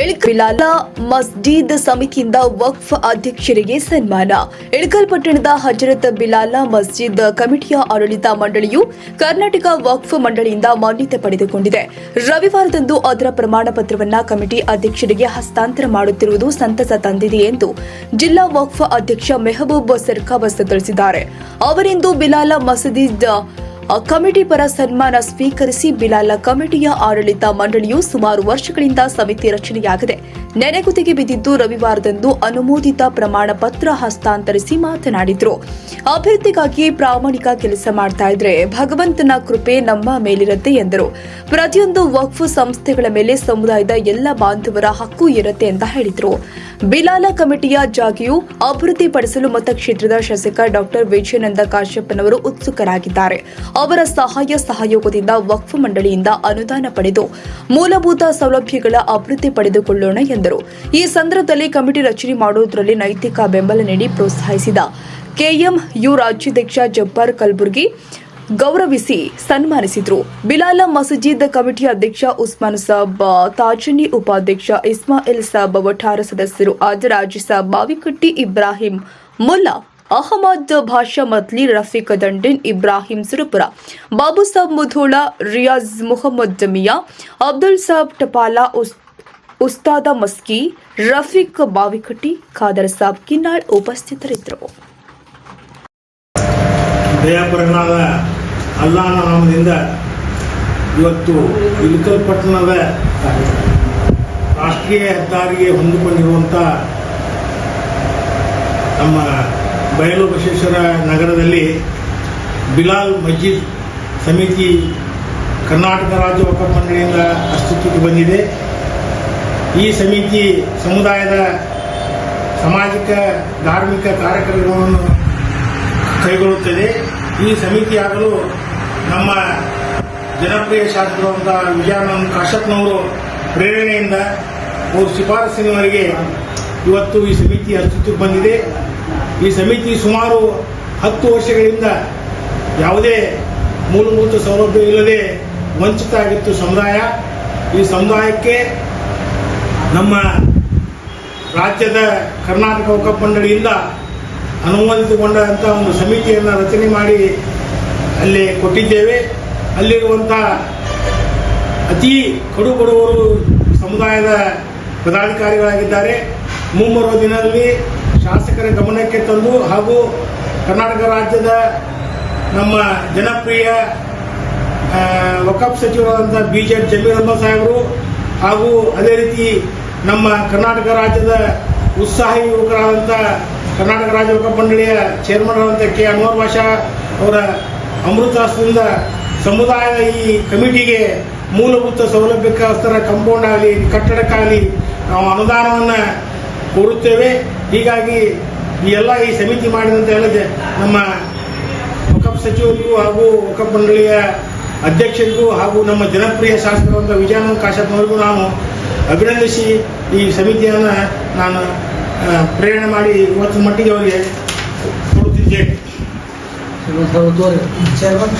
ಬಿಲಾಲ ಮಸ್ಜಿದ್ ಸಮಿತಿಯಿಂದ ವಕ್ಫ್ ಅಧ್ಯಕ್ಷರಿಗೆ ಸನ್ಮಾನ. ಇಳಕಲ್ ಪಟ್ಟಣದ ಹಜರತ್ ಬಿಲಾಲ ಮಸ್ಜಿದ್ ಕಮಿಟಿಯ ಆಡಳಿತ ಮಂಡಳಿಯು ಕರ್ನಾಟಕ ವಕ್ಫ್ ಮಂಡಳಿಯಿಂದ ಮಾನ್ಯತೆ ಪಡೆದುಕೊಂಡಿದೆ. ರವಿವಾರದಂದು ಅದರ ಪ್ರಮಾಣ ಪತ್ರವನ್ನ ಕಮಿಟಿ ಅಧ್ಯಕ್ಷರಿಗೆ ಹಸ್ತಾಂತರ ಮಾಡುತ್ತಿರುವುದು ಸಂತಸ ತಂದಿದೆ ಎಂದು ಜಿಲ್ಲಾ ವಕ್ಫ್ ಅಧ್ಯಕ್ಷ ಮೆಹಬೂಬ್ ಸರ್ಕಾಬಸ್ ತಿಳಿಸಿದ್ದಾರೆ. ಅವರಿಂದು ಬಿಲಾಲ ಮಸೀದ್ ಆ ಕಮಿಟಿ ಪರ ಸನ್ಮಾನ ಸ್ವೀಕರಿಸಿ ಬಿಲಾಲ ಕಮಿಟಿಯ ಆಡಳಿತ ಮಂಡಳಿಯು ಸುಮಾರು ವರ್ಷಗಳಿಂದ ಸಮಿತಿ ರಚನೆಯಾಗಿದೆ. ನೆನೆಗುದಿಗೆ ಬಿದ್ದಿದ್ದು ರವಿವಾರದಂದು ಅನುಮೋದಿತ ಪ್ರಮಾಣ ಪತ್ರ ಹಸ್ತಾಂತರಿಸಿ ಮಾತನಾಡಿದ್ರು. ಅಭಿವೃದ್ಧಿಗಾಗಿ ಪ್ರಾಮಾಣಿಕ ಕೆಲಸ ಮಾಡ್ತಾ ಇದ್ರೆ ಭಗವಂತನ ಕೃಪೆ ನಮ್ಮ ಮೇಲಿರುತ್ತೆ ಎಂದರು. ಪ್ರತಿಯೊಂದು ವಕ್ಫ್ ಸಂಸ್ಥೆಗಳ ಮೇಲೆ ಸಮುದಾಯದ ಎಲ್ಲ ಬಾಂಧವರ ಹಕ್ಕು ಇರುತ್ತೆ ಅಂತ ಹೇಳಿದ್ರು. ಬಿಲಾಲ ಕಮಿಟಿಯ ಜಾಗಿಯು ಅಭಿವೃದ್ಧಿಪಡಿಸಲು ಮತಕ್ಷೇತ್ರದ ಶಾಸಕ ಡಾಕ್ಟರ್ ವಿಜಯನಂದ ಕಾಶ್ಯಪ್ಪನವರು ಉತ್ಸುಕರಾಗಿದ್ದಾರೆ. ಅವರ ಸಹಾಯ ಸಹಯೋಗದಿಂದ ವಕ್ಫ್ ಮಂಡಳಿಯಿಂದ ಅನುದಾನ ಪಡೆದು ಮೂಲಭೂತ ಸೌಲಭ್ಯಗಳ ಅಭಿವೃದ್ಧಿ ಪಡೆದುಕೊಳ್ಳೋಣ ಎಂದರು. ಈ ಸಂದರ್ಭದಲ್ಲಿ ಕಮಿಟಿ ರಚನೆ ಮಾಡುವುದರಲ್ಲಿ ನೈತಿಕ ಬೆಂಬಲ ನೀಡಿ ಪ್ರೋತ್ಸಾಹಿಸಿದ ಕೆಎಂ ಯು ರಾಜ್ಯಾಧ್ಯಕ್ಷ ಜಬ್ಬಾರ್ ಕಲಬುರ್ಗಿ ಗೌರವಿಸಿ ಸನ್ಮಾನಿಸಿದರು. ಬಿಲಾಲ ಮಸಜಿದ್ ಕಮಿಟಿ ಅಧ್ಯಕ್ಷ ಉಸ್ಮಾನ್ ಸಾಬ್, ತಾಜನಿ ಉಪಾಧ್ಯಕ್ಷ ಇಸ್ಮಾಯಿಲ್ ಸಾಬ್ ವಠಾರ ಸದಸ್ಯರು ಆಜರಾಜ್ ಸಾಬ್ ಬಾವಿಕಟ್ಟಿ ಇಬ್ರಾಹಿಂ ಮುಲ್ಲಾ, ಅಹಮದ್ ಭಾಷಾ ಮತ್ಲಿ ರಫೀಕ್ ದಂಡಿನ್ ಇಬ್ರಾಹಿಂ ಸುರಪುರ, ಬಾಬು ಸಾಬ್ ಮುಧೋಳ, ರಿಯಾಜ್ ಮುಹಮ್ಮದ್ ಜಮಿಯಾ, ಅಬ್ದುಲ್ ಸಾಬ್ ಟಪಾಲಾ ಉಸ್ ಉಸ್ತಾದ ಮಸ್ಕಿ ರಫೀಕ್ ಬಾವಿಕಟ್ಟಿ, ಖಾದರ್ ಸಾಬ್ ಕಿನ್ನಾಳ್ ಉಪಸ್ಥಿತರಿದ್ದರು. ದಯಾಪರನಾದ ಅಲ್ಲಾಹನ ನಾಮದಿಂದ ಇವತ್ತು ಇಳಕಲ್ ಪಟ್ಟಣದ ರಾಷ್ಟ್ರೀಯ ಹೆದ್ದಾರಿಗೆ ಹೊಂದಿಕೊಂಡಿರುವಂಥ ನಮ್ಮ ಬಯಲು ಬಸವೇಶ್ವರ ನಗರದಲ್ಲಿ ಬಿಲಾಲ್ ಮಸ್ಜಿದ್ ಸಮಿತಿ ಕರ್ನಾಟಕ ರಾಜ್ಯ ಒಕ್ಕ ಮಂಡಳಿಯಿಂದ ಅಸ್ತಿತ್ವಕ್ಕೆ ಬಂದಿದೆ. ಈ ಸಮಿತಿ ಸಮುದಾಯದ ಸಾಮಾಜಿಕ, ಧಾರ್ಮಿಕ ಕಾರ್ಯಕ್ರಮಗಳನ್ನು ಕೈಗೊಳ್ಳುತ್ತದೆ. ಈ ಸಮಿತಿಯಾಗಲು ನಮ್ಮ ಜನಪ್ರಿಯ ಶಾಸಕರಾದಂಥ ವಿಜಯಾನಂದ ಕಾಶಪ್ನವರು ಪ್ರೇರಣೆಯಿಂದ ಅವರು ಶಿಫಾರಸ್ಸಿನವರೆಗೆ ಇವತ್ತು ಈ ಸಮಿತಿ ಅಸ್ತಿತ್ವಕ್ಕೆ ಬಂದಿದೆ. ಈ ಸಮಿತಿ ಸುಮಾರು ಹತ್ತು ವರ್ಷಗಳಿಂದ ಯಾವುದೇ ಮೂಲಭೂತ ಸೌಲಭ್ಯ ಇಲ್ಲದೆ ವಂಚಿತ ಆಗಿತ್ತು ಸಮುದಾಯ. ಈ ಸಮುದಾಯಕ್ಕೆ ನಮ್ಮ ರಾಜ್ಯದ ಕರ್ನಾಟಕ ವಕಫ್ ಮಂಡಳಿಯಿಂದ ಅನುಮೋದಿತಗೊಂಡಂಥ ಒಂದು ಸಮಿತಿಯನ್ನು ರಚನೆ ಮಾಡಿ ಅಲ್ಲಿ ಕೊಟ್ಟಿದ್ದೇವೆ. ಅಲ್ಲಿರುವಂಥ ಅತಿ ಕಡು ಬಡವರು ಸಮುದಾಯದ ಪದಾಧಿಕಾರಿಗಳಾಗಿದ್ದಾರೆ. ಮುಂಬರುವ ದಿನದಲ್ಲಿ ಶಾಸಕರ ಗಮನಕ್ಕೆ ತಂದು ಹಾಗೂ ಕರ್ನಾಟಕ ರಾಜ್ಯದ ನಮ್ಮ ಜನಪ್ರಿಯ ವಕಫ್ ಸಚಿವರಾದಂಥ ಬಿ ಜೆ ಜಮೀರ್ ಅಹಮದ್ ಸಾಹೇಬರು ಹಾಗೂ ಅದೇ ರೀತಿ ನಮ್ಮ ಕರ್ನಾಟಕ ರಾಜ್ಯದ ಉತ್ಸಾಹಿ ಯುವಕರಾದಂಥ ಕರ್ನಾಟಕ ರಾಜ್ಯ ಯುವಕ ಮಂಡಳಿಯ ಚೇರ್ಮನ್ ಆದಂಥ ಕೆ. ಅನ್ವರ್ ಭಾಷಾ ಅವರ ಅಮೃತಾಸ್ತ್ರದಿಂದ ಸಮುದಾಯದ ಈ ಕಮಿಟಿಗೆ ಮೂಲಭೂತ ಸೌಲಭ್ಯಕ್ಕೋಸ್ಕರ ಕಂಪೌಂಡ್ ಆಗಲಿ, ಕಟ್ಟಡಕ್ಕಾಗಲಿ ನಾವು ಅನುದಾನವನ್ನು ಕೋರುತ್ತೇವೆ ಹೀಗಾಗಿ ಈ ಎಲ್ಲ ಈ ಸಮಿತಿ ಮಾಡಿದಂತ ಎಲ್ಲ ನಮ್ಮ ವಕಫ್ ಸಚಿವರಿಗೂ ಹಾಗೂ ವಕಫ್ ಮಂಡಳಿಯ ಅಧ್ಯಕ್ಷರಿಗೂ ಹಾಗೂ ನಮ್ಮ ಜನಪ್ರಿಯ ಶಾಸಕರಾದ ವಿಜಯಾನಂದ ಕಾಶಪ್ಪನವರಿಗೂ ನಾನು ಅಭಿನಂದಿಸಿ ಈ ಸಮಿತಿಯನ್ನು ನಾನು ಪ್ರೇರಣೆ ಮಾಡಿ ಇವತ್ತಿನ ಮಟ್ಟಿಗೆ ಅವರಿಗೆ ಕೊಡುತ್ತಿದ್ದೇನೆ. ಚೇರ್ಮನ್